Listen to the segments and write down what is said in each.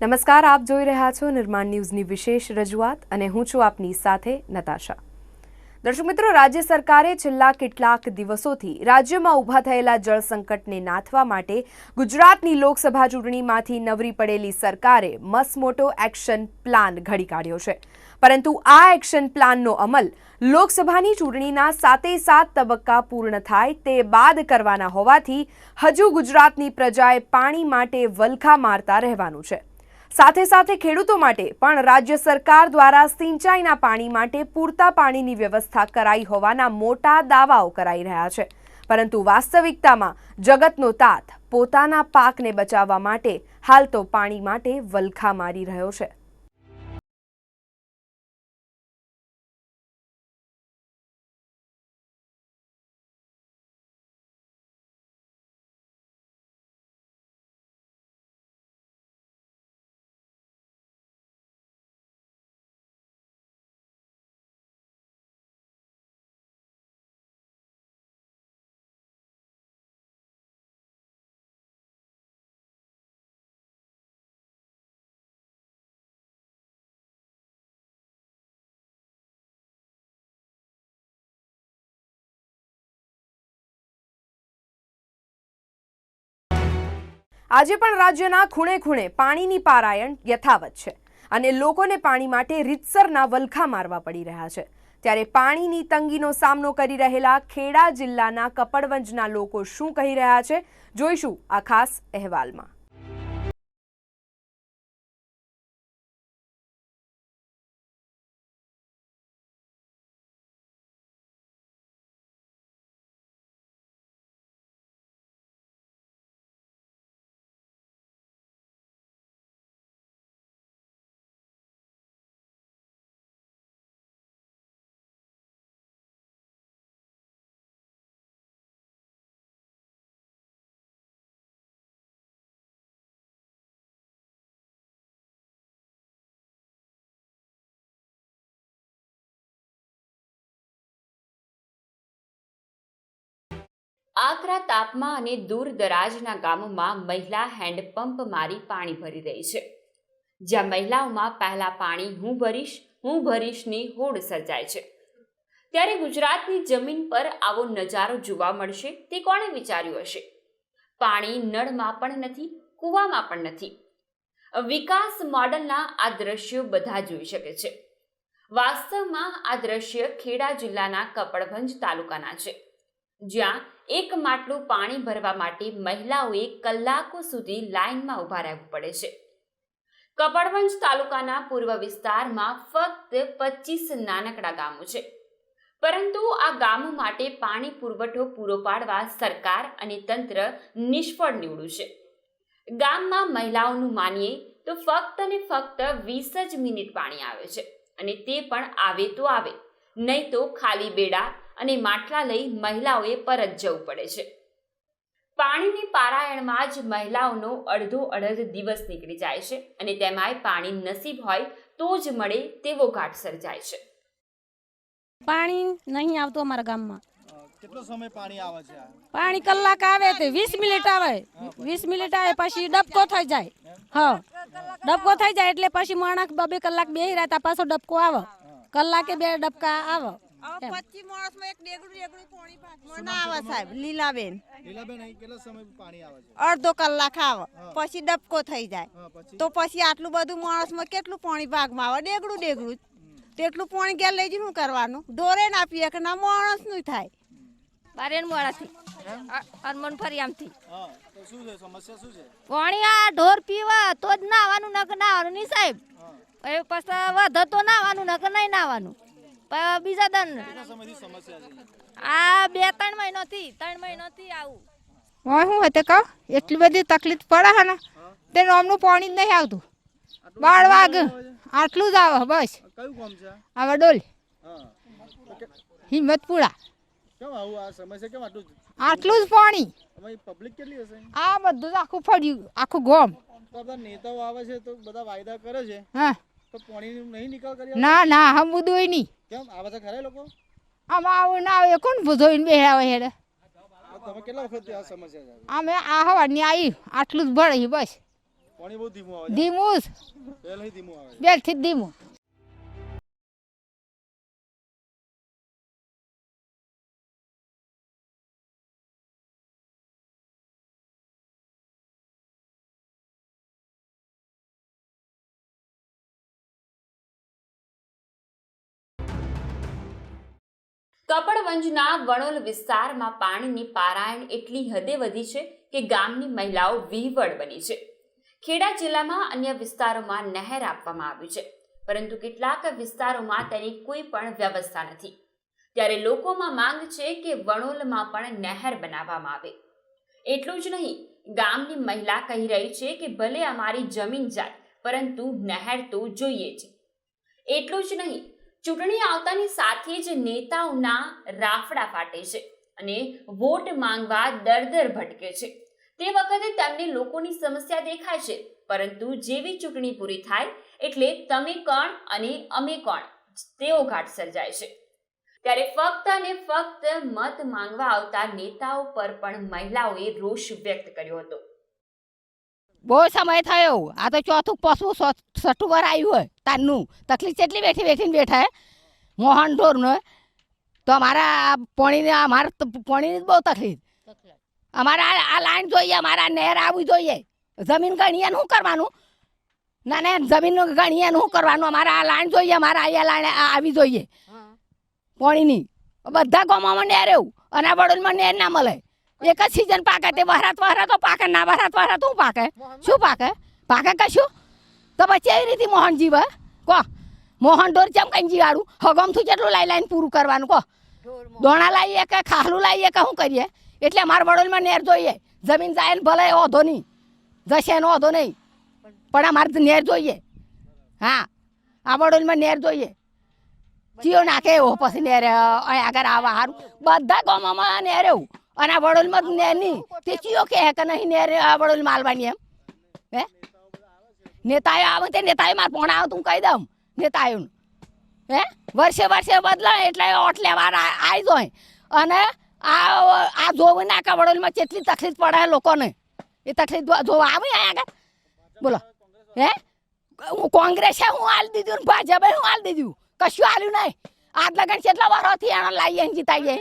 નમસ્કાર, આપ જોઈ રહ્યા છો નિર્માણ ન્યૂઝની વિશેષ રજૂઆત અને હું છું આપની સાથે નતાશા. દર્શક મિત્રો, રાજ્ય સરકારે છેલ્લા કેટલાક દિવસોથી રાજ્યમાં ઊભા થયેલા જળ સંકટને નાથવા માટે ગુજરાતની લોકસભા ચૂંટણીમાંથી નવરી પડેલી સરકારે મસમોટો એક્શન પ્લાન ઘડી કાઢ્યો છે. પરંતુ આ એક્શન પ્લાનનો અમલ લોકસભાની ચૂંટણીના સાતે સાત તબક્કા પૂર્ણ થાય તે બાદ કરવાના હોવાથી હજુ ગુજરાતની પ્રજાએ પાણી માટે વલખા મારતા રહેવાનું છે. સાથે સાથે ખેડૂતો માટે પણ રાજ્ય સરકાર દ્વારા સિંચાઈના પાણી માટે પૂરતા પાણીની વ્યવસ્થા કરાઈ હોવાના મોટા દાવાઓ કરાઈ રહ્યા છે. પરંતુ વાસ્તવિકતામાં જગતનો તાત પોતાના પાકને બચાવવા માટે હાલ તો પાણી માટે વલખા મારી રહ્યો છે. આજે પણ રાજ્યના ખૂણે ખૂણે પાણીની પારાયણ યથાવત છે અને લોકોને પાણી માટે રીતસરના વલખા મારવા પડી રહ્યા છે. ત્યારે પાણીની તંગીનો સામનો કરી રહેલા ખેડા જિલ્લાના કપડવંજના લોકો શું કહી રહ્યા છે, જોઈશું આ ખાસ અહેવાલમાં. આકરા તાપમાં અને દૂર દરાજના ગામોમાં મહિલા હેન્ડપંપ મારી પાણી ભરી રહી છે. જ્યાં મહિલાઓમાં પહેલા પાણી હું ભરીશ, હું ભરીશની હોડ સર્જાય છે. ત્યારે ગુજરાતની જમીન પર આવો નજારો જોવા મળશે, તે કોણે વિચાર્યું હશે? પાણી નળમાં પણ નથી, કૂવામાં પણ નથી. વિકાસ મોડલના આ દ્રશ્યો બધા જોઈ શકે છે. વાસ્તવમાં આ દ્રશ્ય ખેડા જિલ્લાના કપડભંજ તાલુકાના છે. જ્યાં એક માટલું પાણી ભરવા માટે મહિલાઓએ કલાકો સુધી લાઇનમાં ઊભા રહેવું પડે છે. કપડવંજ તાલુકાના પૂર્વ વિસ્તારમાં ફક્ત પચીસ નાનકડા ગામો છે. પરંતુ આ ગામો માટે પાણી પુરવઠો પૂરો પાડવા સરકાર અને તંત્ર નિષ્ફળ નીવડ્યું છે. ગામમાં મહિલાઓનું માનીએ તો ફક્ત ને ફક્ત વીસ જ મિનિટ પાણી આવે છે અને તે પણ આવે તો આવે. નહીં તો ખાલી બેડા અને માટલા લઈ મહિલાઓએ પરત જવું પડે છે. પાણીની પારાયણમાં જ મહિલાઓનો અડધો અડધ દિવસ નીકળી જાય છે અને તેમાંય પાણી નસીબ હોય તો જ મળે તેવો ઘાટ સર્જાય છે. પાણી નહીં આવતું અમારા ગામમાં. કેટલો સમય પાણી આવે છે પાણી કલાક આવે તે વીસ મિનિટ આવે. વીસ મિનિટ આવે પછી ડબકો થઈ જાય. હા. ડબકો થઈ જાય એટલે પછી માણસ બબે કલાક બેહી રહેતા પાછો ડબકો આવે. કલાકે બે ડબકા આવે. પચીસ માણસમાં એક ડેગડું ડેગડું પાણી પાછું. ના આવે સાહેબ લીલાબેન. લીલાબેન અહીં કેટલા સમય પાણી આવે છે? અડધો કલાક આવે. પછી ડબકો થઈ જાય. તો પછી આટલું બધું માણસમાં કેટલું પાણી ભાગમાં આવે? ડેગડું ડેગડું. તેટલું પાણી ગયા લઈ જઈ શું કરવાનું? ઢોરે ના પીએ કે ના માણસનું થાય. બારેન મોડાથી અરમન ફરિયામથી. હા તો શું છે? સમસ્યા શું છે? પાણી આ ઢોર પીવા તો જ નાવાનું નક નાવાનું નહીં સાહેબ. એ પછી વધતો નાવાનું નક નહીં નાવાનું. બીજા દન આ બે ત્રણ મહિનોથી ત્રણ મહિનોથી આવું. હોય શું હતું કહું? એટલી બધી તકલીફ પડે હે ને તે નોમનું પાણી જ નહીં આવતું. બાર વાગ. આટલું જ આવે બસ. હવે ડોલ. હા. હિંમતપુરા. કેમ આવું? આ સમસ્યા કેમ આટલું જ? આટલું પાણી. આ બધું જ આખું ફર્યું આખું ગોમ. નેતાઓ આવે છે તો બધા વાયદા કરે છે. હા. તો પાણી નહીં નિકાલ કરી ના ના હમ બધું નહીં. કેમ? આવે છે ખરા લોકો? આમાં આવું ના આવે કોણ ભૂધોઈને બેહાવે હેડે? આ તમે કેટલા આ સમસ્યા છે અમે આ હવાની આવી આટલું જ ભરે બસ. પાણી બહુ ધીમું આવે ધીમું જ. પહેલાથી ધીમું આવે બેલથી ધીમું. કપડવંજના વણોલ વિસ્તારમાં પાણીની પારાયણ એટલી હદે વધી છે કે ગામની મહિલાઓ વિહવળ બની છે. ખેડા જિલ્લામાં અન્ય વિસ્તારોમાં નહેર આપવામાં આવ્યું છે, પરંતુ કેટલાક વિસ્તારોમાં તેની કોઈ પણ વ્યવસ્થા નથી. ત્યારે લોકોમાં માંગ છે કે વણોલમાં પણ નહેર બનાવવામાં આવે. એટલું જ નહીં, ગામની મહિલા કહી રહી છે કે ભલે અમારી જમીન જાય, પરંતુ નહેર તો જોઈએ જ. એટલું જ નહીં ચૂંટણી આવતાની સાથે જ નેતાઓના રાફડા ફાટે છે અને વોટ માંગવા દર દર ભટકે છે. તે વખતે તેમને લોકોની સમસ્યા દેખાય છે, પરંતુ જેવી ચૂંટણી પૂરી થાય એટલે તમે કોણ અને અમે કોણ તેવો ઘાટ સર્જાય છે. ત્યારે ફક્ત અને ફક્ત મત માંગવા આવતા નેતાઓ પર પણ મહિલાઓએ રોષ વ્યક્ત કર્યો હતો. બહુ સમય થયો. આ તો ચોથું પશુ છઠ્ઠું વાર આવ્યું હોય. તારનું તકલીફ કેટલી બેઠી બેઠીને બેઠા મોહન ઢોરનો. તો અમારા પોણીને અમારે તો પાણીની જ બહુ તકલીફ. અમારે આ લાઈન જોઈએ અમારે નહેર આવવી જોઈએ. જમીન ગણીએ શું કરવાનું? ના ના જમીન ગણીએ શું કરવાનું? અમારે આ લાઈન જોઈએ અમારે અહીંયા લાઈન આવી જોઈએ. પોણીની. બધા ગામોમાં નહેર એવું. અને આ વડોદરામાં નહેર ના મળે. એક જ સિઝન પાકે તે વહરાત વહરાતો પાકે ના વહરાત વહરાતો શું પાકે? શું પાકે? પાકે કશું? તો પછી એવી રીતે મોહન જીવે? કો મોહન ડોર ચમ કઈ જીવાડું? હગમથી કેટલું લાઈ લાઈને પૂરું કરવાનું કો. દોણા લાવીએ કે ખાહલું લાવીએ કે શું કરીએ? એટલે અમારા વડોલમાં નેર જોઈએ. જમીન જાય ને ભલે ઓધો નહીં. જશે એનો ઓધો નહીં. પણ અમારે નેર જોઈએ. હા આ વડોલમાં નેર જોઈએ. જીઓ નાખે એવો પછી નેર આગળ આવા સારું બધા ગામોમાં નેર એવું. અને આ વડોલમાં નહીં તે ચિયો કે હે કે નહીં નેર આ વડોલ માલવાની એમ. હે? નેતાએ આવે તે નેતાએ મારે પોણા આવે તું કહી દઉં નેતાએ હે? વર્ષે વર્ષે બદલાય એટલે ઓટ લેવા આવી જાય. અને આ આ જોવું નાકા વડોલમાં કેટલી તકલીફ પડે લોકોને. એ તકલીફ જોવા આવે આગળ? બોલો. હે? હું કોંગ્રેસે હું હાલ દીધું ને ભાજપે હું હાલ દીધું? કશું હાલ્યું નહીં. આજ લગન કેટલા વર્ષોથી એને લાવીએ ને જીતાઈએ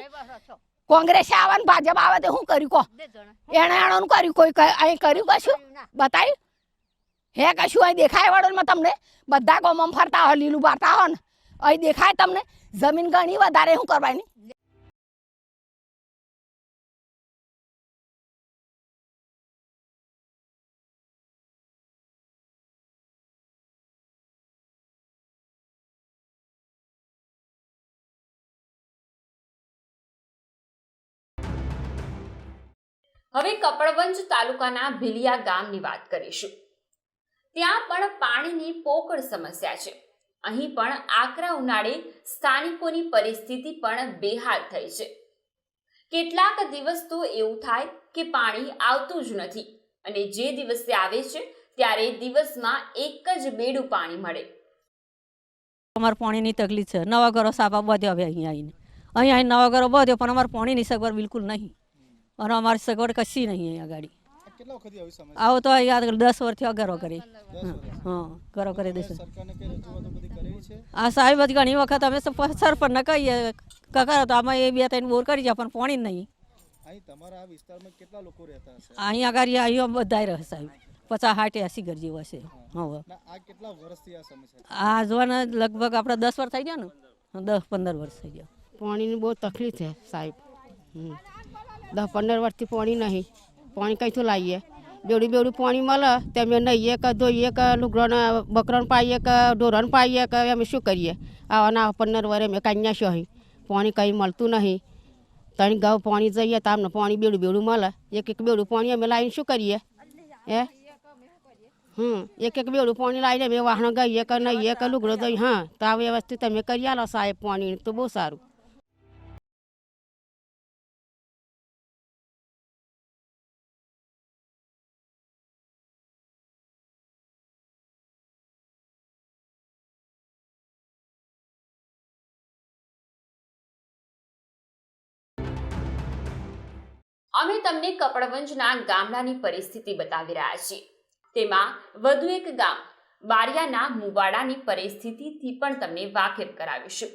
કોંગ્રેસે આવે ને ભાજપ આવે તો શું કર્યું એણે એનું કર્યું કોઈ ક- અહીં કર્યું કશું? બતાવ્યું હે કશું અહીં દેખાય વડોલમાં તમને? બધા ગોમમ ફરતા હોય લીલું બારતા હોય ને. અહીં દેખાય તમને? જમીન ઘણી વધારે શું કરવાની? હવે કપડવંજ તાલુકાના ભીલિયા ગામની વાત કરીશું. ત્યાં પણ પાણીની પોકળ સમસ્યા છે. અહીં પણ આકરા ઉનાળે સ્થાનિકોની પરિસ્થિતિ પણ બેહાલ થઈ છે. કેટલાક દિવસ તો એવું થાય કે પાણી આવતું જ નથી અને જે દિવસે આવે છે ત્યારે દિવસમાં એક જ બેડું પાણી મળે. અમારે પાણીની તકલીફ છે. નવા ઘરો સાપા બધ્યો હવે અહીંયા આવીને. અહીંયા નવા ઘરો બધ્યો પણ અમારે પાણીની સગવડ બિલકુલ નહીં. અને અમારી સગવડ કશી નહીં અહીંયા ગાડી. આ કેટલા વખતથી આવી સમસ્યા? આવો તો અહીંયા દસ વર્ષથી અગરો કરી. હા ઘરો કરી છે? આ સાહેબ જ ઘણી વખત અમે સરપંચને કહીએ કકરો તો આમાં એ બે ત્રણ બોર કરી જાય પણ પાણી નહીં. અહીં તમારા આ વિસ્તારમાં કેટલા લોકો રહેતા હશે? અહીંયા આગળ અહીંયા બધા રહે સાહેબ. પચાસ સાઠ એસી ઘર જેવો છે. હવે આ કેટલા વર્ષથી આ સમસ્યા છે? આ જોવાના લગભગ આપણે દસ વર્ષ થઈ ગયા ને? દસ પંદર વર્ષ થઈ ગયા. પાણીની બહુ તકલીફ છે સાહેબ. હમ. દસ પંદર વર્ષથી પાણી નહીં. પાણી કંઈથી લાવીએ બેડું બેડું પાણી મળે, તો અમે નહીએ કે ધોઈએ કે લુગડાને, બકરાને પાઈએ કે ઢોરણ પાઈએ કે અમે શું કરીએ? આવાના પંદર વર અમે કાંઈ શું અહીં પાણી કંઈ મળતું નહીં. ત્રણ ગાઉ પાણી જઈએ તો અમને પાણી બેડું બેડું મળે. એક એક બેડું પાણી અમે લાવીને શું કરીએ? હે? હમ, એક એક બેડું પાણી લાવીને અમે વાહણ ગઈએ કે નહીએ કે લુગડો દઈએ હા, તો આ વ્યવસ્થિત તમે કરી આલો સાહેબ પાણી તો બહુ સારું. અમે તમને કપડવંજના ગામડાની પરિસ્થિતિ બતાવી રહ્યા છીએ. તેમાં વધુ એક ગામ, બારિયાના મુવાડાની પરિસ્થિતિથી પણ તમને વાકેફ કરાવીશું.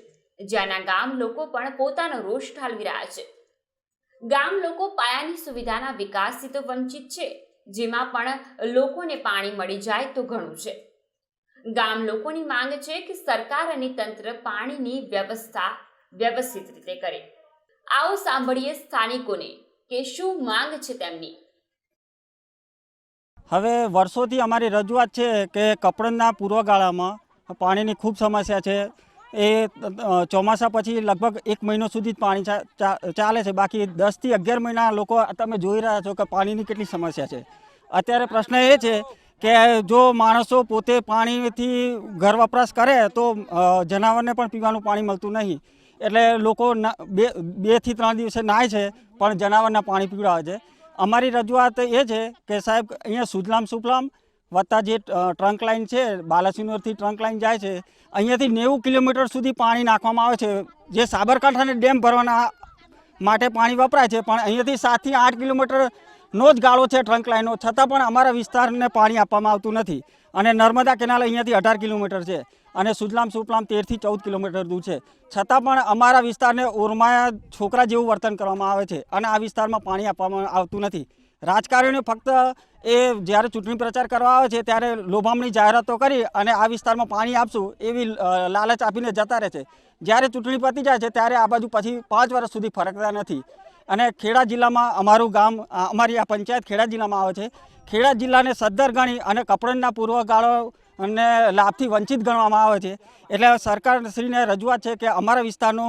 જ્યાંના ગામ લોકો પણ પોતાનો રોષ ઠાલવી રહ્યા છે. ગામ લોકો પાયાની સુવિધાના વિકાસથી તો વંચિત છે, જેમાં પણ લોકોને પાણી મળી જાય તો ઘણું છે. ગામ લોકોની માંગ છે કે સરકાર અને તંત્ર પાણીની વ્યવસ્થા વ્યવસ્થિત રીતે કરે. આવો સાંભળીએ સ્થાનિકોને. કે શું માંગ છે તેમની? હવે વર્ષોથી અમારી રજૂઆત છે કે કપડનના પૂર્વગાળામાં પાણીની ખૂબ સમસ્યા છે. એ ચોમાસા પછી લગભગ એક મહિનો સુધી જ પાણી ચાલે છે. બાકી દસથી અગિયાર મહિના લોકો, તમે જોઈ રહ્યા છો કે પાણીની કેટલી સમસ્યા છે. અત્યારે પ્રશ્ન એ છે કે જો માણસો પોતે પાણીથી ઘર વપરાશ કરે તો જનાવરને પણ પીવાનું પાણી મળતું નહીં. એટલે લોકો બે બેથી ત્રણ દિવસે નાય છે, પણ જનાવરના પાણી પીવડાવે છે. અમારી રજૂઆત એ છે કે સાહેબ, અહીંયા સુજલામ સુફલામ વત્તા જે ટ્રંક લાઈન છે બાલાસિનોરથી ટ્રંક લાઇન જાય છે, અહીંયાથી નેવું કિલોમીટર સુધી પાણી નાખવામાં આવે છે. જે સાબરકાંઠાને ડેમ ભરવાના માટે પાણી વપરાય છે, પણ અહીંયાથી સાતથી આઠ કિલોમીટરનો જ ગાળો છે ટ્રંક લાઇનનો છતાં પણ અમારા વિસ્તારને પાણી આપવામાં આવતું નથી. અને નર્મદા કેનાલ અહીંયાથી અઢાર કિલોમીટર છે. અને સુજલામ સુફલામ તેરથી ચૌદ કિલોમીટર દૂર છે. છતાં પણ અમારા વિસ્તારને ઓરમાયા છોકરા જેવું વર્તન કરવામાં આવે છે અને આ વિસ્તારમાં પાણી આપવામાં આવતું નથી. રાજકારણીઓ ફક્ત એ જ્યારે ચૂંટણી પ્રચાર કરવા આવે છે ત્યારે લોભામણી જાહેરાતો કરી અને આ વિસ્તારમાં પાણી આપશું એવી લાલચ આપીને જતા રહે છે. જ્યારે ચૂંટણી પતી જાય છે ત્યારે આ બાજુ પછી પાંચ વર્ષ સુધી ફરકતા નથી. અને ખેડા જિલ્લામાં અમારું ગામ અમારી આ પંચાયત ખેડા જિલ્લામાં આવે છે. ખેડા જિલ્લાને સદ્ધર ગણી અને કપડનના પૂર્વગાળો અને લાભથી વંચિત ગણવામાં આવે છે. એટલે સરકારશ્રીને રજૂઆત છે કે અમારા વિસ્તારનો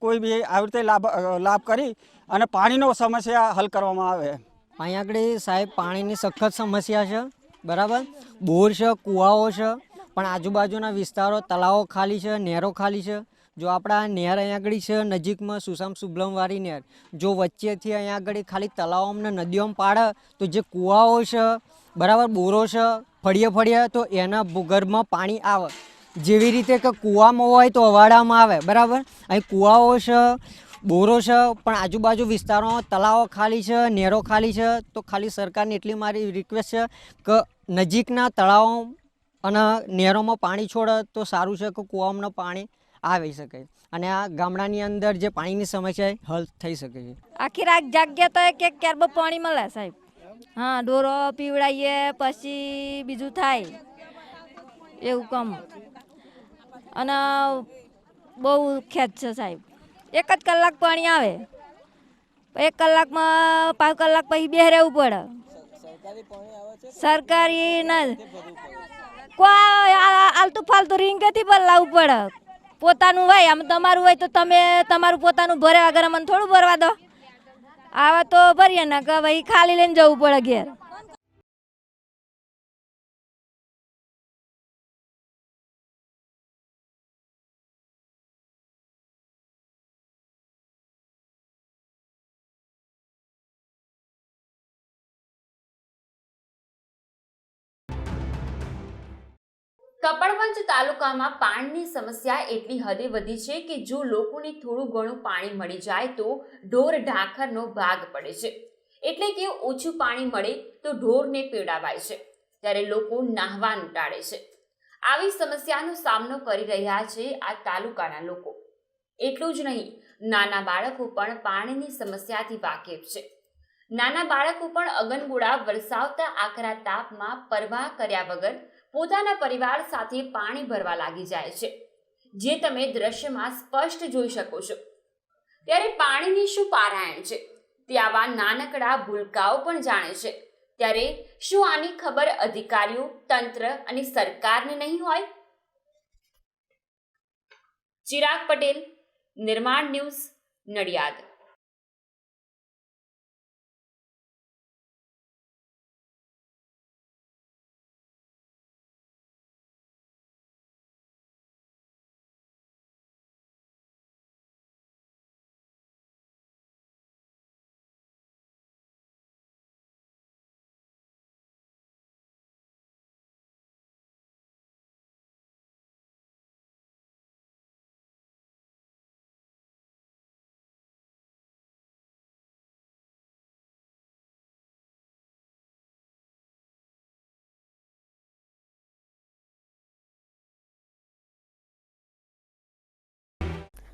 કોઈ બી આવી રીતે લાભ લાભ કરી અને પાણીનો સમસ્યા હલ કરવામાં આવે. અહીંયા આગળ સાહેબ, પાણીની સખત સમસ્યા છે, બરાબર? બોર છે, કૂવાઓ છે, પણ આજુબાજુના વિસ્તારો તળાવો ખાલી છે નહેરો ખાલી છે. જો આપણા નહેર અહીંયા આગળ છે, નજીકમાં સુસામ સુબલમવાળી નહેર જો વચ્ચેથી અહીંયા આગળ ખાલી તળાવોમાં નદીઓમાં પાડે, તો જે કૂવાઓ છે બરાબર, બોરો છે, ફળીએ ફળીએ તો એના ભૂગર્ભમાં પાણી આવે. જેવી રીતે કે કૂવામાં હોય તો અવાડામાં આવે, બરાબર? અહીં કૂવાઓ છે, બોરો છે, પણ આજુબાજુ વિસ્તારોમાં તળાવો ખાલી છે નહેરો ખાલી છે, તો ખાલી સરકારની એટલી મારી રિક્વેસ્ટ છે કે નજીકના તળાવો અને નહેરોમાં પાણી છોડે તો સારું છે કે કૂવામાં પાણી આવી શકે. અને આ ગામડાની અંદર જે પાણીની સમસ્યા હલ થઈ શકે છે. આખી રાત જાગ્યા તો એક એક કેરબો પાણી મળે સાહેબ. હા ડોરો પીવડાવીએ પછી બીજું થાય. એવું કામ. અને બહુ ખેત છે સાહેબ. એક જ કલાક પાણી આવે. એક કલાકમાં પાંચ કલાક પછી બે રહેવું પડે. સરકારી ના કોઈ આલતુ ફાલતુ રીંગેથી બદલાવવું પડે. પોતાનું હોય, આમ તમારું હોય તો તમે તમારું પોતાનું ભરે વગર મને થોડું ભરવા દો. આવા તો ભરીએ ને કે ભાઈ ખાલી લઈને જવું પડે ઘેર. કપડવંજ તાલુકામાં પાણીની સમસ્યા એટલી હદે વધી છે કે જો લોકોને થોડું ઘણું પાણી મળી જાય તો ઢોર ઢાંખરનો ભાગ પડે છે. એટલે કે ઓછું પાણી મળે તો ઢોરને પીવડાવાય છે, ત્યારે લોકો નાહવાનું ટાળે છે. આવી સમસ્યાનો સામનો કરી રહ્યા છે આ તાલુકાના લોકો. એટલું જ નહીં, નાના બાળકો પણ પાણીની સમસ્યાથી વાકેફ છે. નાના બાળકો પણ અગનગોળા વરસાવતા આકરા તાપમાં પરવાહ કર્યા વગર પોતાના પરિવાર સાથે પાણી ભરવા લાગી જાય છે, જે તમે દ્રશ્યમાં સ્પષ્ટ જોઈ શકો છો. ત્યારે પાણીની શું પારાયણ છે? તે આવા નાનકડા ભૂલકાઓ પણ જાણે છે. ત્યારે શું આની ખબર અધિકારીઓ, તંત્ર અને સરકારને નહીં હોય? ચિરાગ પટેલ, નિર્માણ ન્યૂઝ નડિયાદ.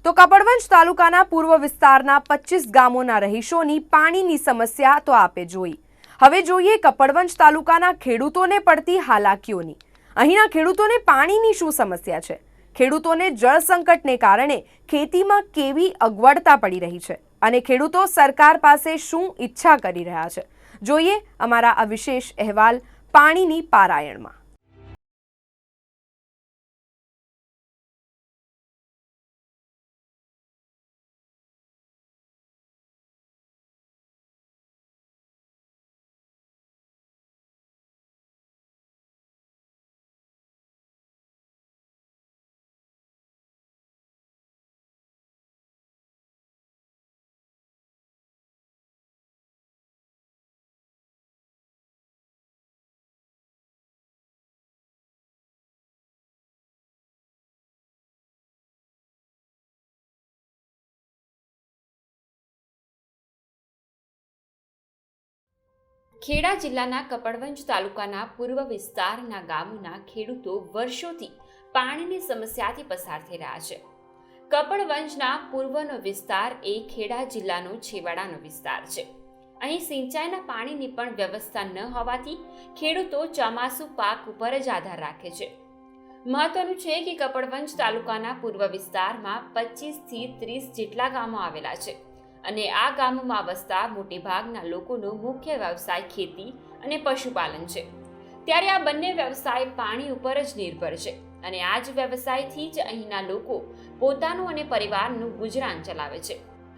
તો કપડવંજ તાલુકાના પૂર્વ વિસ્તારના પચીસ ગામોના રહીશોની પાણીની સમસ્યા તો આપે જોઈ. હવે જોઈએ કપડવંજ તાલુકાના ખેડૂતોને પડતી હાલાકીઓની. અહીંના ખેડૂતોને પાણીની શું સમસ્યા છે? ખેડૂતોને જળ સંકટને કારણે ખેતીમાં કેવી અગવડતા પડી રહી છે? અને ખેડૂતો સરકાર પાસે શું ઈચ્છા કરી રહ્યા છે? જોઈએ અમારા આ વિશેષ અહેવાલ પાણીની પારાયણમાં. ખેડા જિલ્લાના કપડવંજ તાલુકાના પૂર્વ વિસ્તારના ગામોના ખેડૂતો વર્ષોથી પાણીની સમસ્યાથી પસાર થઈ રહ્યા છે. કપડવંજના પૂર્વનો વિસ્તાર એ ખેડા જિલ્લાનો છેવાડાનો વિસ્તાર છે. અહીં સિંચાઈના પાણીની પણ વ્યવસ્થા ન હોવાથી ખેડૂતો ચોમાસુ પાક ઉપર જ આધાર રાખે છે. મહત્વનું છે કે કપડવંજ તાલુકાના પૂર્વ વિસ્તારમાં પચીસથી ત્રીસ જેટલા ગામો આવેલા છે. અને આ ગામમાં વસતા મોટેભાગના લોકોનો મુખ્ય વ્યવસાય ખેતી અને પશુપાલન છે. ત્યારે આ બંને વ્યવસાય પાણી ઉપર જ નિર્ભર છે અને આ જ વ્યવસાયથી જ અહીંના લોકો પોતાનું અને પરિવારનું ગુજરાન ચલાવે છે.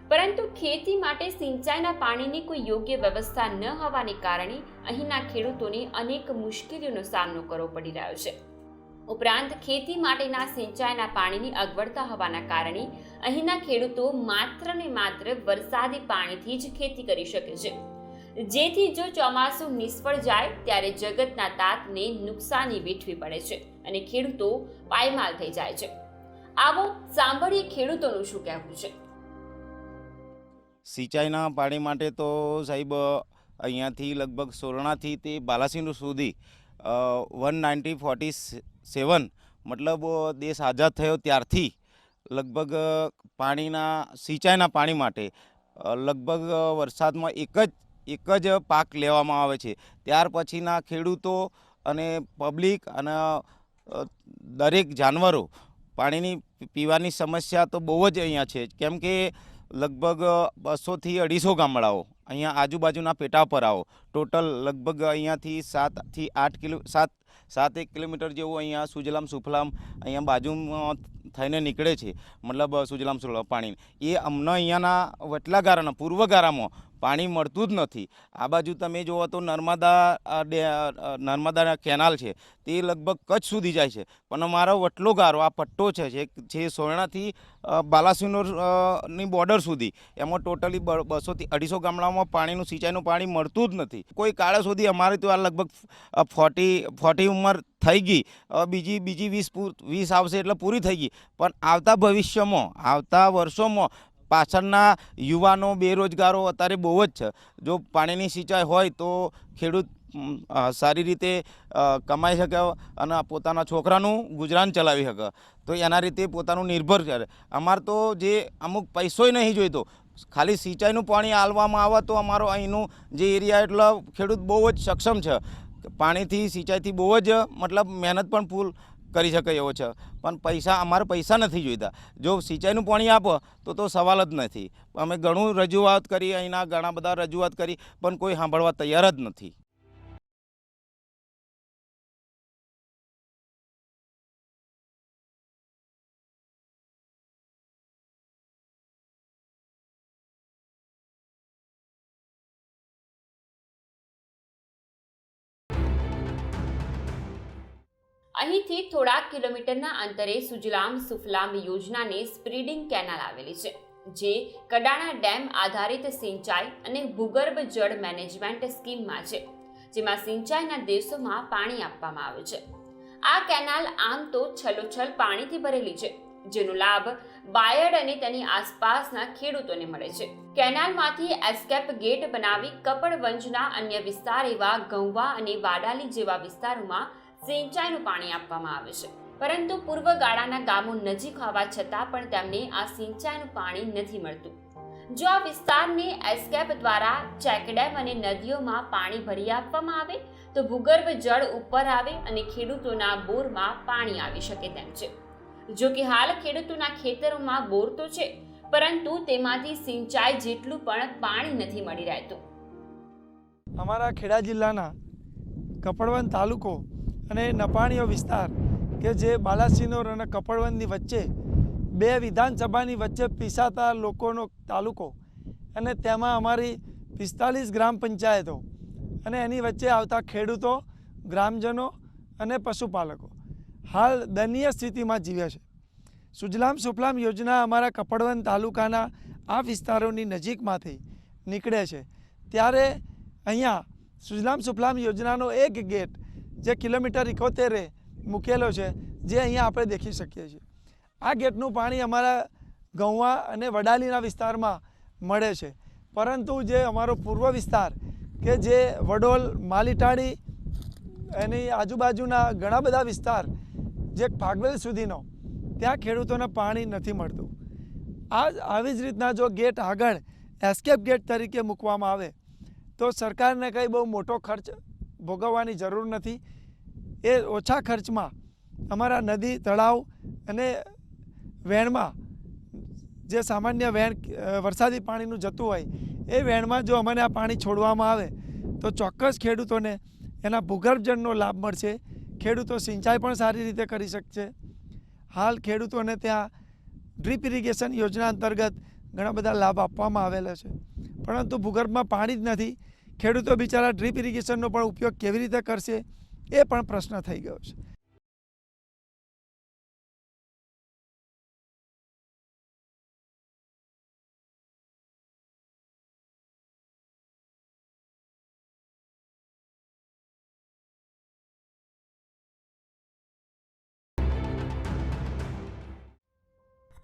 પરંતુ ખેતી માટે સિંચાઈના પાણીની કોઈ યોગ્ય વ્યવસ્થા ન હોવાને કારણે અહીંના ખેડૂતોને અનેક મુશ્કેલીઓનો સામનો કરવો પડી રહ્યો છે. ઉપરાંત ખેતી માટેના સિંચાઈના પાણીની અગવડતા હોવાના કારણે અહીંના ખેડૂતો માત્ર ને માત્ર વરસાદી પાણીથી જ ખેતી કરી શકે છે. જેથી જો ચોમાસું નિષ્ફળ જાય ત્યારે જગતના તાતને નુકસાની વેઠવી પડે છે અને ખેડૂતો પાયમાલ થઈ જાય છે. આવો સાંભળીએ ખેડૂતોનું શું કહેવું છે. સિંચાઈના પાણી માટે તો સાહેબ, અહીંયાથી લગભગ સોરણાથી તે બાલાસિનોર સુધી વન નાઇન્ટી ફોર્ટી સેવન, મતલબ દેશ આઝાદ થયો ત્યારથી, લગભગ પાણીના, સિંચાઈના પાણી માટે લગભગ વરસાદમાં એક જ એક જ પાક લેવામાં આવે છે. ત્યાર પછીના ખેડૂતો અને પબ્લિક અને દરેક જાનવરો પાણીની પીવાની સમસ્યા તો બહુ જ અહીંયા છે. કેમ કે લગભગ બસોથી અઢીસો ગામડાઓ અહીંયા આજુબાજુના પેટા પર આવો. ટોટલ લગભગ અહીંયાથી સાતથી આઠ કિલો, સાત સાત એક કિલોમીટર જેવું અહીંયા સુજલામ સુફલામ અહીંયા બાજુમાં થઈને નીકળે છે. મતલબ સુજલામ સુફલામ પાણી એ અમને અહીંયાના વટલા ગારાના, પૂર્વ ગારામાં પાણી મળતું જ નથી. આ બાજુ તમે જુઓ તો નર્મદા નર્મદાના નર્મદા કેનાલ છે તે લગભગ કચ્છ સુધી જાય છે. પણ અમારો વટલો ગારો આ પટ્ટો છે જે સોરણાથી સોયણાથી અ, બાલાસિનોર અ, ની બોર્ડર સુધી એમાં ટોટલી બસોથી અઢીસો ગામડામાં પાણીનું સિંચાઈનું પાણી મળતું જ નથી. કોઈ કાળા સુધી અમારે તો આ લગભગ ફોર્ટી ફોર્ટી ઉંમર થઈ ગઈ. બીજી બીજી વીસ વીસ આવશે એટલે પૂરી થઈ ગઈ. પણ આવતા ભવિષ્યમાં આવતા વર્ષોમાં પાછળના યુવાનો બેરોજગારો અત્યારે બહુ જ છે. જો પાણીની સિંચાઈ હોય તો ખેડૂત સારી રીતે કમાઈ શકે અને પોતાના છોકરાનું ગુજરાન ચલાવી શકે. તો એના રીતે પોતાનું નિર્ભર કરે અમારે તો જે અમુક પૈસોય નહીં જોઈતો. ખાલી સિંચાઈનું પાણી આલવામાં આવે તો અમારો અહીંનું જે એરિયા એટલે ખેડૂત બહુ જ સક્ષમ છે. પાણીથી સિંચાઈથી બહુ જ, મતલબ મહેનત પણ ફૂલ કરી શકે એવો છે. પણ પૈસા, અમારે પૈસા નથી જોઈતા. જો સિંચાઈનું પાણી આપો, તો તો સવાલ જ નથી. અમે ઘણું રજૂઆત કરી, અહીંના ઘણા બધા રજૂઆત કરી, પણ કોઈ સાંભળવા તૈયાર જ નથી. અહીંથી થોડાક કિલોમીટરના અંતરે સુજલામ સુફલામ યોજનાની સ્પ્રીડિંગ કેનાલ આવેલી છે, જે કડાણા ડેમ આધારિત સિંચાઈ અને ભૂગર્ભ જળ મેનેજમેન્ટ સ્કીમમાં છે, જેમાં સિંચાઈના દિવસોમાં પાણી આપવામાં આવે છે. આ કેનાલ આમ તો છલોછલ પાણીથી ભરેલી છે, જેનો લાભ બાયડ અને તેની આસપાસના ખેડૂતોને મળે છે. કેનાલમાંથી એસ્કેપ ગેટ બનાવી કપડવંજના અન્ય વિસ્તાર એવા ગૌવા અને વાડાલી જેવા વિસ્તારોમાં સિંચાઈનું પાણી આપવામાં આવે છે. પરંતુ પૂર્વ ગાળાના ગામો નજીક હોવા છતાં પણ તેમને આ સિંચાઈનું પાણી નથી મળતું. જો આ વિસ્તારને એસ્કેપ દ્વારા ચેકડેમ અને નદીઓમાં પાણી ભરી આપવામાં આવે, તો ભૂગર્ભ જળ ઉપર આવે અને ખેડૂતોના બોરમાં પાણી આવી શકે તેમ છે. જો કે હાલ ખેડૂતોના ખેતરોમાં બોર તો છે, પરંતુ તેમાંથી સિંચાઈ જેટલું પણ પાણી નથી મળી રહેતું. અમારા ખેડા જિલ્લાના કપડવન તાલુકો અને નપાણીઓ વિસ્તાર કે જે બાલાસિનોર અને કપડવંદની વચ્ચે બે વિધાનસભાની વચ્ચે પીસાતા લોકોનો તાલુકો અને તેમાં અમારી પિસ્તાલીસ ગ્રામ પંચાયતો અને એની વચ્ચે આવતા ખેડૂતો, ગ્રામજનો અને પશુપાલકો હાલ દયનીય સ્થિતિમાં જીવે છે. સુજલામ સુફલામ યોજના અમારા કપડવંત તાલુકાના આ વિસ્તારોની નજીકમાંથી નીકળે છે. ત્યારે અહીંયા સુજલામ સુફલામ યોજનાનો એક ગેટ જે કિલોમીટર ઇકોતેરે મૂકેલો છે, જે અહીંયા આપણે દેખી શકીએ છીએ. આ ગેટનું પાણી અમારા ગૌવા અને વડાલીના વિસ્તારમાં મળે છે. પરંતુ જે અમારો પૂર્વ વિસ્તાર કે જે વડોલ માલીટાળી એની આજુબાજુના ઘણા બધા વિસ્તાર, જે ફાગવેલ સુધીનો, ત્યાં ખેડૂતોને પાણી નથી મળતું. આ આવી જ રીતના જો ગેટ આગળ, એસ્કેપ ગેટ તરીકે મૂકવામાં આવે, તો સરકારને કંઈ બહુ મોટો ખર્ચ ભોગવવાની જરૂર નથી. એ ઓછા ખર્ચમાં અમારા નદી, તળાવ અને વેણમાં જે સામાન્ય વેણ વરસાદી પાણીનું જતું હોય, એ વેણમાં જો અમને આ પાણી છોડવામાં આવે, તો ચોક્કસ ખેડૂતોને એના ભૂગર્ભજળનો લાભ મળશે. ખેડૂતો સિંચાઈ પણ સારી રીતે કરી શકશે. હાલ ખેડૂતોને ત્યાં ડ્રીપ ઇરિગેશન યોજના અંતર્ગત ઘણા બધા લાભ આપવામાં આવેલા છે. પરંતુ ભૂગર્ભમાં પાણી જ નથી. ખેડૂતો બિચારા ડ્રીપ ઇરિગેશનનો પણ ઉપયોગ કેવી રીતે કરશે એ પણ પ્રશ્ન થઈ ગયો છે.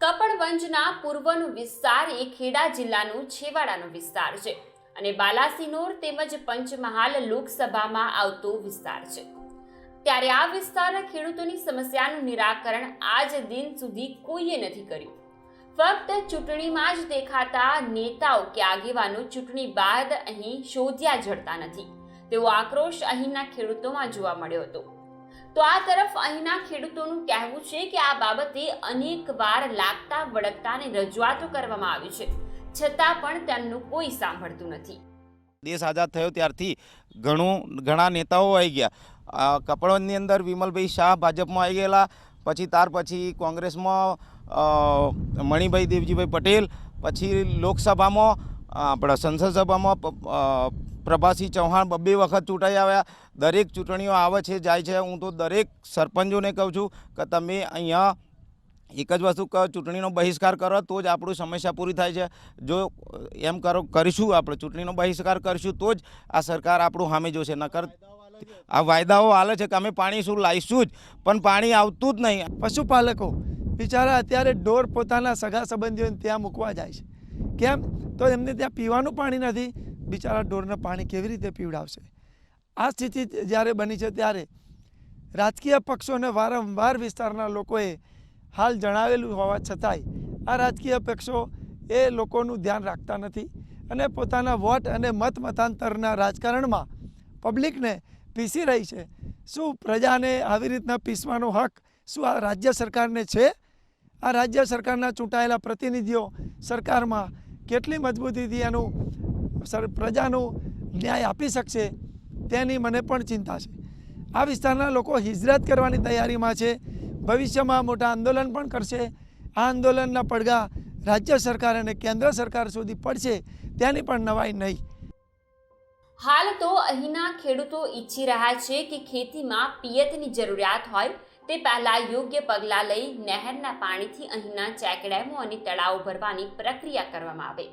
કપડવંજના પૂર્વનું વિસ્તાર એ ખેડા જિલ્લાનું છેવાડાનો વિસ્તાર છે. અને બાલાસિનોર તેમજ પંચમહાલ લોકસભામાં આવતો વિસ્તાર છે. ત્યારે આ વિસ્તારના ખેડૂતોની સમસ્યાનું નિરાકરણ આજ દિન સુધી કોઈએ નથી કર્યું. ફક્ત ચૂંટણીમાં જ દેખાતા નેતાઓ કે આગેવાનો ચૂંટણી બાદ અહીં શોધ્યા જડતા નથી. તેવો આક્રોશ અહીંના ખેડૂતોમાં જોવા મળ્યો હતો. તો આ તરફ અહીંના ખેડૂતોનું કહેવું છે કે આ બાબતે અનેક વાર લાગતા વળગતાને રજૂઆતો કરવામાં આવી છે. છતાં પણ તેમનું કોઈ સાંભળતું નથી. દેશ આઝાદ થયો ત્યારથી ઘણું ઘણા નેતાઓ આવી ગયા. અ, કપડવંતની અંદર વિમલભાઈ શાહ ભાજપમાં આવી ગયેલા પછી ત્યાર પછી કોંગ્રેસમાં મણિભાઈ દેવજીભાઈ પટેલ પછી લોકસભામાં આપણા સંસદ સભામાં પ્રભાસિંહ ચૌહાણ બબ્બે વખત ચૂંટાઈ આવ્યા. દરેક ચૂંટણીઓ આવે છે જાય છે. હું તો દરેક સરપંચોને કહું છું કે તમે અહીંયા એક જ વસ્તુ ચૂંટણીનો બહિષ્કાર કરો, તો જ આપણું સમસ્યા પૂરી થાય છે. જો એમ કરો, કરીશું આપણે, ચૂંટણીનો બહિષ્કાર કરીશું, તો જ આ સરકાર આપણું હામી જોશે. નકર આ વાયદાઓ હાલે છે કે અમે પાણી શું લાવીશું જ, પણ પાણી આવતું જ નહીં. પશુપાલકો, બિચારા અત્યારે ઢોર પોતાના સગા સંબંધીઓને ત્યાં મૂકવા જાય છે. કેમ? તો એમને ત્યાં પીવાનું પાણી નથી. બિચારા ઢોરને પાણી કેવી રીતે પીવડાવશે? આ સ્થિતિ જ્યારે બની છે ત્યારે રાજકીય પક્ષોને વારંવાર વિસ્તારના લોકોએ હાલ જણાવેલું હોવા છતાંય આ રાજકીય પક્ષો એ લોકોનું ધ્યાન રાખતા નથી અને પોતાના વોટ અને મત મતાંતરના રાજકારણમાં પબ્લિકને પીસી રહી છે. શું પ્રજાને આવી રીતના પીસવાનો હક શું આ રાજ્ય સરકારને છે? આ રાજ્ય સરકારના ચૂંટાયેલા પ્રતિનિધિઓ સરકારમાં કેટલી મજબૂતીથી એનું સર પ્રજાનું ન્યાય આપી શકશે તેની મને પણ ચિંતા છે. આ વિસ્તારના લોકો હિજરત કરવાની તૈયારીમાં છે. ભવિષ્યમાં મોટા આંદોલન પણ કરશે. આ આંદોલનના પડઘા રાજ્ય સરકાર અને કેન્દ્ર સરકાર સુધી પડશે તેની પણ નવાઈ નહીં. હાલ તો અહીંના ખેડૂતો ઈચ્છી રહ્યા છે કે ખેતીમાં પિયતની જરૂરિયાત હોય, તે પહેલાં યોગ્ય પગલાં લઈ નહેરના પાણીથી અહીંના ચેકડેમો અને તળાવો ભરવાની પ્રક્રિયા કરવામાં આવે.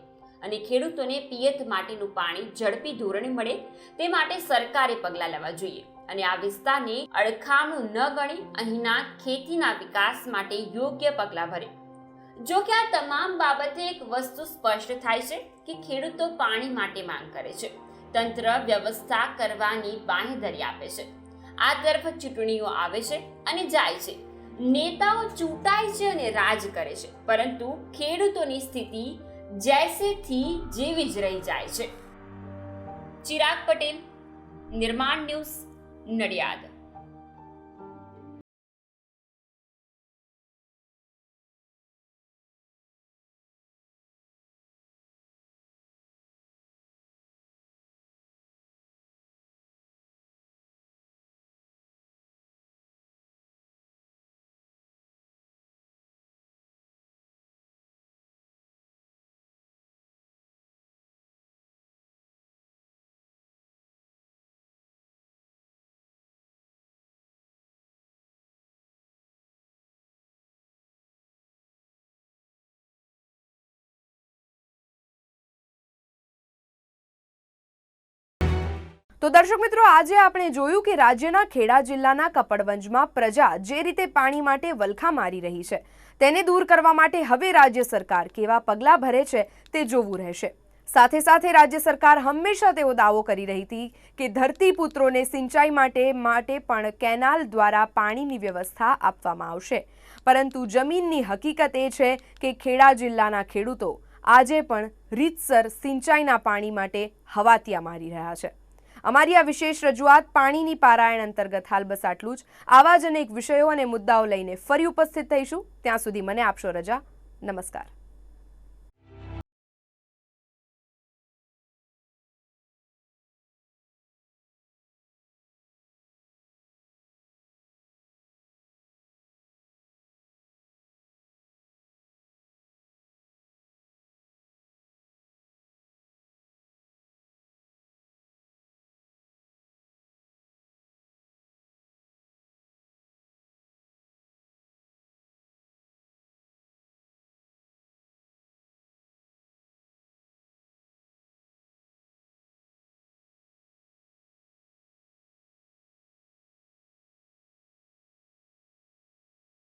અને ખેડૂતોને પિયત માટેનું પાણી ઝડપી ધોરણે મળે તે માટે સરકારે પગલાં લેવા જોઈએ. અને આ વિસ્તારને અડખામણું ન ગણી અહીંના ખેતીના વિકાસ માટે યોગ્ય પગલાં ભરે. જો કે આ તમામ બાબતે એક વસ્તુ સ્પષ્ટ થાય છે કે ખેડૂતો પાણી માટે માંગ કરે છે. તંત્ર વ્યવસ્થા કરવાની બાંહેધરી આપે છે. આ તરફ ચૂંટણીઓ આવે છે અને જાય છે. નેતાઓ ચૂંટાય છે અને રાજ કરે છે. પરંતુ ખેડૂતોની સ્થિતિ જૈસે થી જેવી જ રહી જાય છે. ચિરાગ પટેલ નિર્માણ ન્યૂઝ નડિયાદ. તો દર્શક મિત્રો, આજે આપણે જોયું કે રાજ્યના ખેડા જિલ્લાના કપડવંજમાં પ્રજા જે રીતે પાણી માટે વલખા મારી રહી છે, તેને દૂર કરવા માટે હવે રાજ્ય સરકાર કેવા પગલાં ભરે છે તે જોવું રહેશે. સાથે સાથે રાજ્ય સરકાર હંમેશા તેઓ દાવો કરી રહી હતી કે ધરતીપુત્રોને સિંચાઈ માટે માટે પણ કેનાલ દ્વારા પાણીની વ્યવસ્થા આપવામાં આવશે. પરંતુ જમીનની હકીકત એ છે કે ખેડા જિલ્લાના ખેડૂતો આજે પણ રીતસર સિંચાઈના પાણી માટે હવાતિયા મારી રહ્યા છે. અમારી આ વિશેષ રજૂઆત પાણીની પારાયણ અંતર્ગત હાલ બસ આટલું જ. આવા જ અનેક વિષયો અને મુદ્દાઓ લઈને ફરી ઉપસ્થિત થઈશું. ત્યાં સુધી મને આપશો રજા. નમસ્કાર.